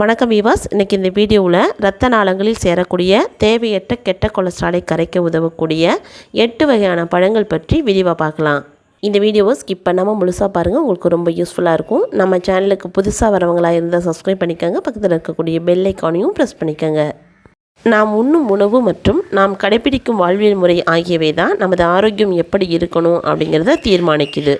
வணக்கம் வீவாஸ் இன்றைக்கி இந்த வீடியோவில் இரத்த நாளங்களில் சேரக்கூடிய தேவையற்ற கெட்ட கொலஸ்ட்ராலை கரைக்க உதவக்கூடிய எட்டு வகையான பழங்கள் பற்றி விரிவாக பார்க்கலாம். இந்த வீடியோவை ஸ்கிப் பண்ணாமல் முழுசாக பாருங்கள் உங்களுக்கு ரொம்ப யூஸ்ஃபுல்லாக இருக்கும். நம்ம சேனலுக்கு புதுசாக வரவங்களாக இருந்தால் சப்ஸ்கிரைப் பண்ணிக்கோங்க. பக்கத்தில் இருக்கக்கூடிய பெல் ஐக்கானையும் ப்ரெஸ் பண்ணிக்கோங்க. நாம் உண்ணும் உணவு மற்றும் நாம் கடைபிடிக்கும் வாழ்வியல் முறை ஆகியவை தான் நமது ஆரோக்கியம் எப்படி இருக்கணும் அப்படிங்கிறத தீர்மானிக்குது.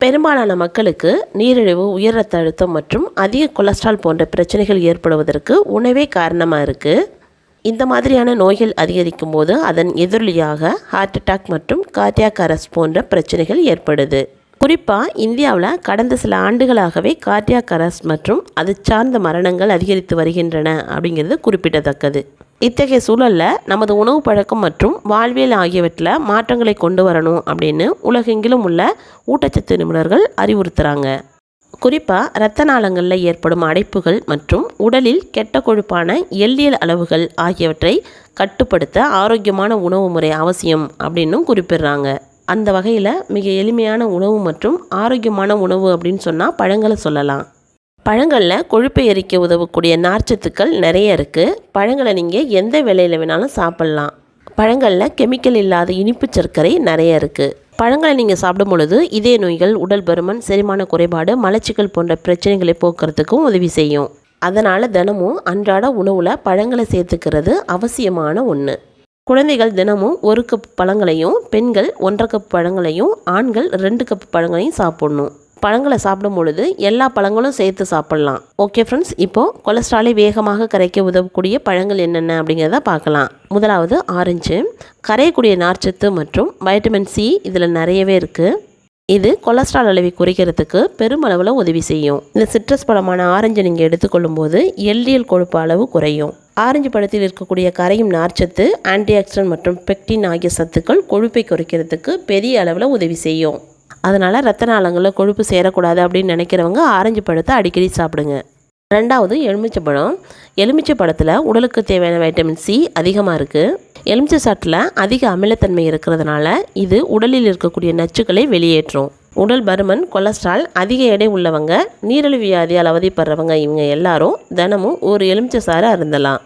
பெரும்பாலான மக்களுக்கு நீரிழிவு உயர் ரத்த அழுத்தம் மற்றும் அதிக கொலஸ்ட்ரால் போன்ற பிரச்சனைகள் ஏற்படுவதற்கு உணவே காரணமாக இருக்குது இந்த மாதிரியான நோய்கள் அதிகரிக்கும் போது அதன் எதிரொலியாக ஹார்ட் அட்டாக் மற்றும் கார்டியாக் அரஸ்ட் போன்ற பிரச்சனைகள் ஏற்படுது. குறிப்பாக இந்தியாவில் கடந்த சில ஆண்டுகளாகவே கார்டியாக் அரஸ்ட் மற்றும் அது சார்ந்த மரணங்கள் அதிகரித்து வருகின்றன அப்படிங்கிறது குறிப்பிடத்தக்கது. இத்தகைய சூழலில் நமது உணவு பழக்கம் மற்றும் வாழ்வியல் ஆகியவற்றில் மாற்றங்களை கொண்டு வரணும் அப்படின்னு உலகெங்கிலும் உள்ள ஊட்டச்சத்து நிபுணர்கள் அறிவுறுத்துகிறாங்க குறிப்பாக இரத்த நாளங்களில் ஏற்படும் அடைப்புகள் மற்றும் உடலில் கெட்ட கொழுப்பான எல்லியல் அளவுகள் ஆகியவற்றை கட்டுப்படுத்த ஆரோக்கியமான உணவு முறை அவசியம் அப்படின்னும் குறிப்பிடுறாங்க. அந்த வகையில் மிக எளிமையான உணவு மற்றும் ஆரோக்கியமான உணவு அப்படின்னு சொன்னால் பழங்களை சொல்லலாம். பழங்களில் கொழுப்பை எரிக்க உதவக்கூடிய நார்ச்சத்துக்கள் நிறைய இருக்குது பழங்களை நீங்கள் எந்த விலையில் வேணாலும் சாப்பிட்லாம். பழங்களில் கெமிக்கல் இல்லாத இனிப்பு சர்க்கரை நிறைய இருக்குது பழங்களை நீங்கள் சாப்பிடும் பொழுது இதய நோய்கள் உடல் பருமன் செரிமான குறைபாடு மலச்சிக்கல் போன்ற பிரச்சனைகளை போக்குறதுக்கும் உதவி செய்யும். அதனால் தினமும் அன்றாட உணவில் பழங்களை சேர்த்துக்கிறது அவசியமான ஒன்று குழந்தைகள் தினமும் ஒரு கப் பழங்களையும் பெண்கள் ஒன்றரை கப் பழங்களையும் ஆண்கள் ரெண்டு கப் பழங்களையும் சாப்பிடணும். பழங்களை சாப்பிடும் பொழுது எல்லா பழங்களும் சேர்த்து சாப்பிட்லாம். ஓகே ஃப்ரெண்ட்ஸ் இப்போது கொலஸ்ட்ராலை வேகமாக கரைக்க உதவக்கூடிய பழங்கள் என்னென்ன அப்படிங்கிறத பார்க்கலாம். முதலாவது ஆரஞ்சு கரையக்கூடிய நார்ச்சத்து மற்றும் வைட்டமின் சி இதில் நிறையவே இருக்குது இது கொலஸ்ட்ரால் அளவை குறைக்கிறதுக்கு பெருமளவில் உதவி செய்யும். இந்த சிட்ரஸ் பழமான ஆரஞ்சு நீங்கள் எடுத்துக்கொள்ளும் போது எல்டிஎல் கொழுப்பு அளவு குறையும். ஆரஞ்சு பழத்தில் இருக்கக்கூடிய கரையும் நார்ச்சத்து ஆன்டிஆக்சிடன்ட் மற்றும் பெக்டின் ஆகிய சத்துக்கள் கொழுப்பை குறைக்கிறதுக்கு பெரிய அளவில் உதவி செய்யும். அதனால் ரத்த நாளங்களில் கொழுப்பு சேரக்கூடாது அப்படின்னு நினைக்கிறவங்க ஆரஞ்சு பழத்தை அடிக்கடி சாப்பிடுங்க. ரெண்டாவது எலுமிச்சை பழம் எலுமிச்சை பழத்தில் உடலுக்கு தேவையான வைட்டமின் சி அதிகமாக இருக்குது எலுமிச்சை சாட்டில் அதிக அமிலத்தன்மை இருக்கிறதுனால இது உடலில் இருக்கக்கூடிய நச்சுக்களை வெளியேற்றும். உடல் பருமன் கொலஸ்ட்ரால் அதிக எடை உள்ளவங்க நீரிழிவு வியாதியால் அவதிப்படுறவங்க இவங்க எல்லாரும் தினமும் ஒரு எலுமிச்சை சாறு அருந்தலாம்.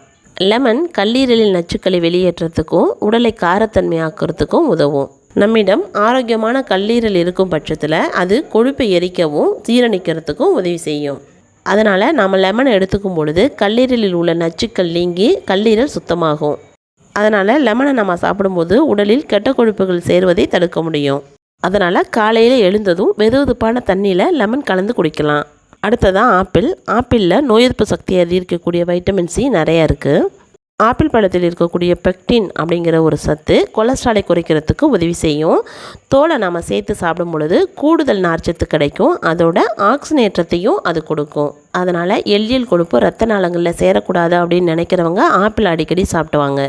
லெமன் கல்லீரலில் நச்சுக்களை வெளியேற்றத்துக்கும் உடலை காரத்தன்மையாக்குறதுக்கும் உதவும். நம்மிடம் ஆரோக்கியமான கல்லீரல் இருக்கும் பட்சத்தில் அது கொழுப்பை எரிக்கவும் சீரணிக்கிறதுக்கும் உதவி செய்யும். அதனால் நாம் லெமன் எடுத்துக்கும் பொழுது கல்லீரலில் உள்ள நச்சுக்கள் நீங்கி கல்லீரல் சுத்தமாகும். அதனால் லெமனை நம்ம சாப்பிடும்போது உடலில் கெட்ட கொழுப்புகள் சேருவதை தடுக்க முடியும். அதனால் காலையில் எழுந்ததும் வெதுவெதுப்பான தண்ணியில் லெமன் கலந்து குடிக்கலாம். அடுத்ததான் ஆப்பிள். ஆப்பிளில் நோய் எதிர்ப்பு சக்தியை அதிகரிக்கக்கூடிய வைட்டமின் சி நிறையா இருக்குது ஆப்பிள் பழத்தில் இருக்கக்கூடிய பெக்டின் அப்படிங்கிற ஒரு சத்து கொலஸ்ட்ராலை குறைக்கிறதுக்கு உதவி செய்யும். தோலை நாம் சேர்த்து சாப்பிடும் பொழுது கூடுதல் நார்ச்சத்து கிடைக்கும். அதோட ஆக்சினேற்றத்தையும் அது கொடுக்கும். அதனால் எல்லியல் கொழுப்பு ரத்த நாளங்களில் சேரக்கூடாது அப்படின்னு நினைக்கிறவங்க ஆப்பிள் அடிக்கடி சாப்பிடுவாங்க.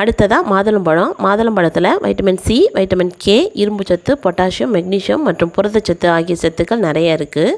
அடுத்ததாக மாதுளம்பழம் மாதுளம்பழத்தில் வைட்டமின் சி வைட்டமின் கே இரும்புச்சத்து பொட்டாசியம் மெக்னீஷியம் மற்றும் புரதச்சத்து ஆகிய சத்துக்கள் நிறைய இருக்குது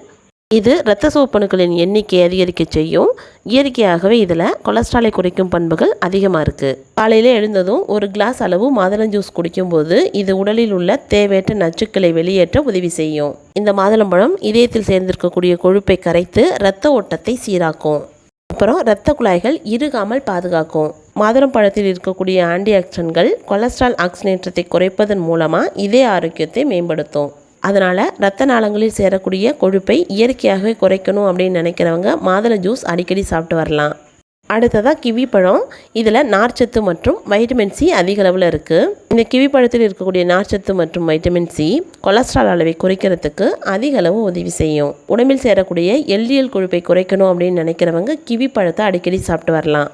இது இரத்த சோப்பணுக்களின் எண்ணிக்கை அதிகரிக்க செய்யும். இயற்கையாகவே இதில் கொலஸ்ட்ராலை குறைக்கும் பண்புகள் அதிகமாக இருக்குது காலையில் எழுந்ததும் ஒரு கிளாஸ் அளவு மாதுளம் ஜூஸ் குடிக்கும்போது இது உடலில் உள்ள தேவையற்ற நச்சுக்களை வெளியேற்ற உதவி செய்யும். இந்த மாதுளம்பழம் இதயத்தில் சேர்ந்திருக்கக்கூடிய கொழுப்பை கரைத்து இரத்த ஓட்டத்தை சீராக்கும். அப்புறம் இரத்த குழாய்கள் இருகாமல் பாதுகாக்கும். மாதுளம் பழத்தில் இருக்கக்கூடிய ஆன்டி ஆக்சிடன்ட்கள் கொலஸ்ட்ரால் ஆக்சினேற்றத்தை குறைப்பதன் மூலமாக இதய ஆரோக்கியத்தை மேம்படுத்தும். அதனால் ரத்த நாளங்களில் சேரக்கூடிய கொழுப்பை இயற்கையாகவே குறைக்கணும் அப்படின்னு நினைக்கிறவங்க மாதுளை ஜூஸ் அடிக்கடி சாப்பிட்டு வரலாம். அடுத்ததாக கிவி பழம். இதில் நார்ச்சத்து மற்றும் வைட்டமின் சி அதிக அளவில் இருக்குது இந்த கிவி பழத்தில் இருக்கக்கூடிய நார்ச்சத்து மற்றும் வைட்டமின் சி கொலஸ்ட்ரால் அளவை குறைக்கிறதுக்கு அதிக அளவு உதவி செய்யும். உடம்பில் சேரக்கூடிய எல்டிஎல் கொழுப்பை குறைக்கணும் அப்படின்னு நினைக்கிறவங்க கிவி பழத்தை அடிக்கடி சாப்பிட்டு வரலாம்.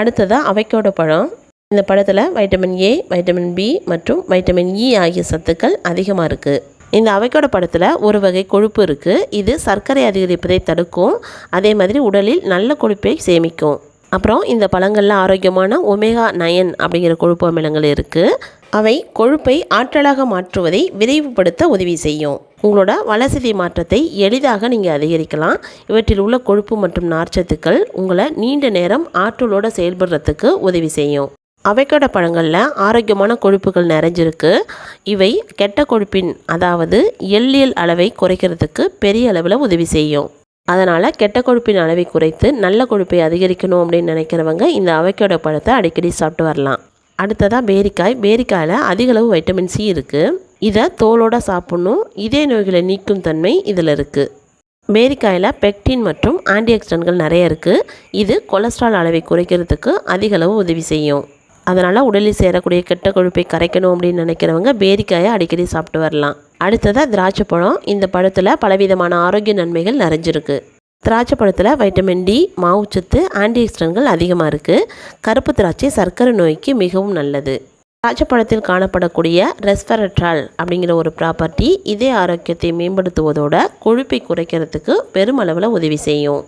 அடுத்ததாக அவைக்கோட பழம். இந்த பழத்தில் வைட்டமின் ஏ வைட்டமின் பி மற்றும் வைட்டமின் இ ஆகிய சத்துக்கள் அதிகமாக இருக்குது இந்த அவைக்கோட படத்தில் ஒரு வகை கொழுப்பு இருக்குது இது சர்க்கரை அதிகரிப்பதை தடுக்கும். அதே மாதிரி உடலில் நல்ல கொழுப்பை சேமிக்கும். அப்புறம் இந்த பழங்களில் ஆரோக்கியமான ஒமேகா நயன் அப்படிங்கிற கொழுப்பு அமிலங்கள் இருக்குது அவை கொழுப்பை ஆற்றலாக மாற்றுவதை விரைவுபடுத்த உதவி செய்யும். உங்களோட வளசதி மாற்றத்தை எளிதாக நீங்கள் அதிகரிக்கலாம். இவற்றில் உள்ள கொழுப்பு மற்றும் நார்ச்சத்துக்கள் உங்களை நீண்ட நேரம் ஆற்றலோடு செயல்படுறதுக்கு உதவி செய்யும். அவைக்கோட பழங்களில் ஆரோக்கியமான கொழுப்புகள் நிறைஞ்சிருக்கு. இவை கெட்ட கொழுப்பின் அதாவது எல்லியல் அளவை குறைக்கிறதுக்கு பெரிய அளவில் உதவி செய்யும். அதனால் கெட்ட கொழுப்பின் அளவை குறைத்து நல்ல கொழுப்பை அதிகரிக்கணும் அப்படின்னு நினைக்கிறவங்க இந்த அவக்கோட பழத்தை அடிக்கடி சாப்பிட்டு வரலாம். அடுத்ததாக பேரிக்காய். பேரிக்காயில் அதிக அளவு வைட்டமின் சி இருக்குது இதை தோலோட சாப்பிட்ணும். இதே நோய்களை நீக்கும் தன்மை இதில் இருக்குது பேரிக்காயில் பெக்டின் மற்றும் ஆன்டிஆக்சிடன்ட்கள் நிறைய இருக்குது இது கொலஸ்ட்ரால் அளவை குறைக்கிறதுக்கு அதிகளவு உதவி செய்யும். அதனால் உடலில் சேரக்கூடிய கெட்ட கொழுப்பை கரைக்கணும் அப்படின்னு நினைக்கிறவங்க பேரிக்காயை அடிக்கடி சாப்பிட்டு வரலாம். அடுத்ததாக திராட்சை பழம். இந்த பழத்தில் பலவிதமான ஆரோக்கிய நன்மைகள் நிறைஞ்சிருக்கு. திராட்சை பழத்தில் வைட்டமின் டி மாவுச்சத்து ஆன்டிஆக்சிடன்ட்கள் அதிகமாக இருக்குது கருப்பு திராட்சை சர்க்கரை நோய்க்கு மிகவும் நல்லது. திராட்சை பழத்தில் காணப்படக்கூடிய ரெஸ்பரட்ரால் அப்படிங்கிற ஒரு ப்ராப்பர்ட்டி இதே ஆரோக்கியத்தை மேம்படுத்துவதோட கொழுப்பை குறைக்கிறதுக்கு பெருமளவில் உதவி செய்யும்.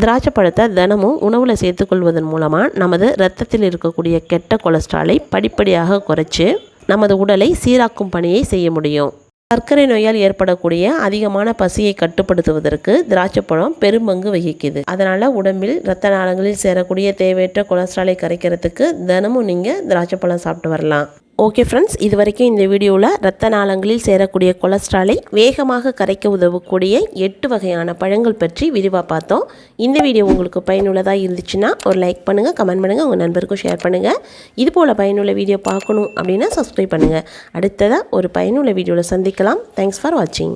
திராட்சை பழத்தை தினமும் உணவில் சேர்த்துக்கொள்வதன் மூலமாக நமது இரத்தத்தில் இருக்கக்கூடிய கெட்ட கொலஸ்ட்ராலை படிப்படியாக குறைச்சி நமது உடலை சீராக்கும் பணியை செய்ய முடியும். சர்க்கரை நோயால் ஏற்படக்கூடிய அதிகமான பசியை கட்டுப்படுத்துவதற்கு திராட்சைப்பழம் பெரும்பங்கு வகிக்குது. அதனால் உடம்பில் இரத்த நாளங்களில் சேரக்கூடிய தேவையற்ற கொலஸ்ட்ராலை கரைக்கிறதுக்கு தினமும் நீங்கள் திராட்சைப்பழம் சாப்பிட்டு வரலாம். ஓகே ஃப்ரெண்ட்ஸ் இது வரைக்கும் இந்த வீடியோவில் இரத்த நாளங்களில் சேரக்கூடிய கொலஸ்ட்ராலை வேகமாக கரைக்க உதவக்கூடிய எட்டு வகையான பழங்கள் பற்றி விரிவாக பார்த்தோம். இந்த வீடியோ உங்களுக்கு பயனுள்ளதாக இருந்துச்சுன்னா ஒரு லைக் பண்ணுங்கள் கமெண்ட் பண்ணுங்கள் உங்கள் நண்பருக்கும் ஷேர் பண்ணுங்கள் இது போல் பயனுள்ள வீடியோ பார்க்கணும் அப்படின்னா சப்ஸ்கிரைப் பண்ணுங்கள் அடுத்ததாக ஒரு பயனுள்ள வீடியோவில் சந்திக்கலாம். தேங்க்ஸ் ஃபார் வாட்சிங்